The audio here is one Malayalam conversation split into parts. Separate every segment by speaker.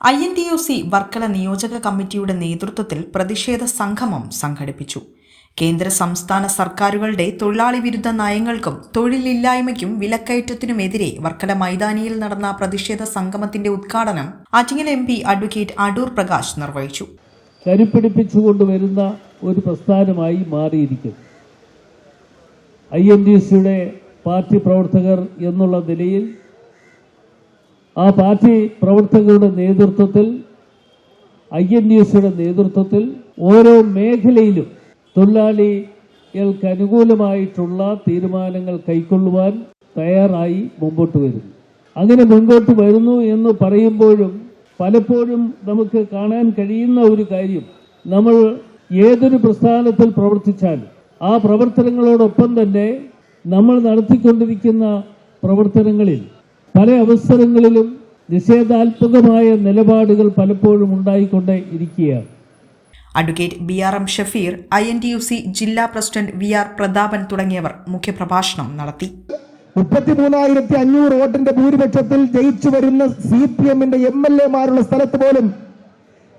Speaker 1: I N T U C Varkala നിയോജക കമ്മിറ്റിയുടെ നേതൃത്വത്തിൽ പ്രതിഷേധ സംഗമം സംഘടിപ്പിച്ചു. കേന്ദ്ര സംസ്ഥാന സർക്കാരുകളുടെ തൊഴിലാളി വിരുദ്ധ നയങ്ങൾക്കും തൊഴിലില്ലായ്മയ്ക്കും വിലക്കയറ്റത്തിനുമെതിരെ വർക്കല മൈതാനിയിൽ നടന്ന പ്രതിഷേധ സംഗമത്തിന്റെ ഉദ്ഘാടനം Attingal M P advocate Adoor Prakash നിർവഹിച്ചു.
Speaker 2: കരുപ്പിടിപ്പിച്ചുകൊണ്ടുവരുന്ന ഒരു പ്രസ്ഥാനമായി മാറിയിരിക്കുന്നു ഐ എൻ ഡി സിയുടെ പാർട്ടി പ്രവർത്തകർ എന്നുള്ള നിലയിൽ ആ പാർട്ടി പ്രവർത്തകരുടെ നേതൃത്വത്തിൽ ഐ എൻ ഡി സിയുടെ നേതൃത്വത്തിൽ ഓരോ മേഖലയിലും തൊഴിലാളികൾക്ക് അനുകൂലമായിട്ടുള്ള തീരുമാനങ്ങൾ കൈക്കൊള്ളുവാൻ തയ്യാറായി മുമ്പോട്ട് വരുന്നു. അങ്ങനെ മുൻപോട്ട് വരുന്നു എന്ന് പറയുമ്പോഴും പലപ്പോഴും നമുക്ക് കാണാൻ കഴിയുന്ന ഒരു കാര്യം നമ്മൾ ഏതൊരു പ്രസ്ഥാനത്തിൽ പ്രവർത്തിച്ചാലും ആ പ്രവർത്തനങ്ങളോടൊപ്പം തന്നെ നമ്മൾ നടത്തിക്കൊണ്ടിരിക്കുന്ന പ്രവർത്തനങ്ങളിൽ പല അവസരങ്ങളിലും നിഷേധാത്മകമായ നിലപാടുകൾ പലപ്പോഴും ഉണ്ടായിക്കൊണ്ടേ ഇരിക്കുകയാണ്
Speaker 1: advocate B R M Shafeer I N T U C ജില്ലാ പ്രസിഡന്റ് വി ആർ പ്രതാപൻ തുടങ്ങിയവർ മുഖ്യപ്രഭാഷണം നടത്തി.
Speaker 3: മുപ്പത്തിമൂന്നായിരത്തി അഞ്ഞൂറ് വോട്ടിന്റെ ഭൂരിപക്ഷത്തിൽ ജയിച്ചു വരുന്ന സി പി എമ്മിന്റെ എം എൽ എമാരുള്ള സ്ഥലത്ത് പോലും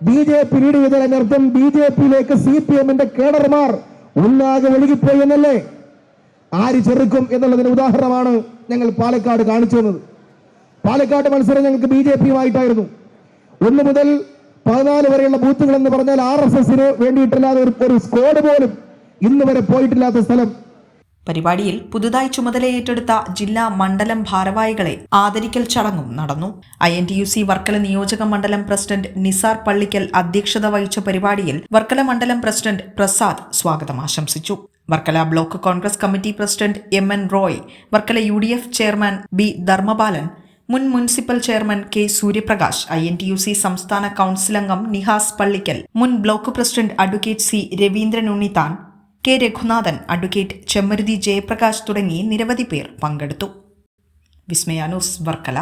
Speaker 3: ബി ജെ പി ലീഡ് ചെയ്തതിനർത്ഥം ബി ജെ പിയിലേക്ക് സി പി എമ്മിന്റെ കേഡർമാർ ഒന്നാകെ ഒഴുകിപ്പോയി എന്നല്ലേ? ആര് ചെറുക്കും എന്നുള്ളതിന് ഉദാഹരണമാണ് ഞങ്ങൾ പാലക്കാട് കാണിച്ചു തന്നത്. പാലക്കാട് മത്സരം ഞങ്ങൾക്ക് ബി ജെ പിയുമായിട്ടായിരുന്നു. ഒന്ന് മുതൽ പതിനാല് വരെയുള്ള ബൂത്തുകൾ എന്ന് പറഞ്ഞാൽ ആർ എസ് എസിന് വേണ്ടിയിട്ടില്ലാതെ ഒരു സ്കോഡ് പോലും ഇന്ന് വരെ പോയിട്ടില്ലാത്ത സ്ഥലം.
Speaker 1: പരിപാടിയിൽ പുതുതായി ചുമതലയേറ്റെടുത്ത ജില്ലാ മണ്ഡലം ഭാരവാഹികളെ ആദരിക്കൽ ചടങ്ങും നടന്നു. I N T U C Varkala നിയോജക മണ്ഡലം പ്രസിഡന്റ് നിസാർ പള്ളിക്കൽ അധ്യക്ഷത വഹിച്ച പരിപാടിയിൽ വർക്കല മണ്ഡലം പ്രസിഡന്റ് പ്രസാദ് സ്വാഗതം ആശംസിച്ചു. Varkala block Congress committee president M N Roy Varkala U chairman B Dharmapalan മുൻ municipal chairman K Suryaprakash I N T U C സംസ്ഥാന കൌൺസിൽ അംഗം നിഹാസ് പള്ളിക്കൽ മുൻ block president advocate C Raveendran Unnithan K Reghunathan advocate Chemmaruthi Jayaprakash തുടങ്ങി നിരവധി പേർ പങ്കെടുത്തു. വിസ്മയാനൂസ് വർക്കല.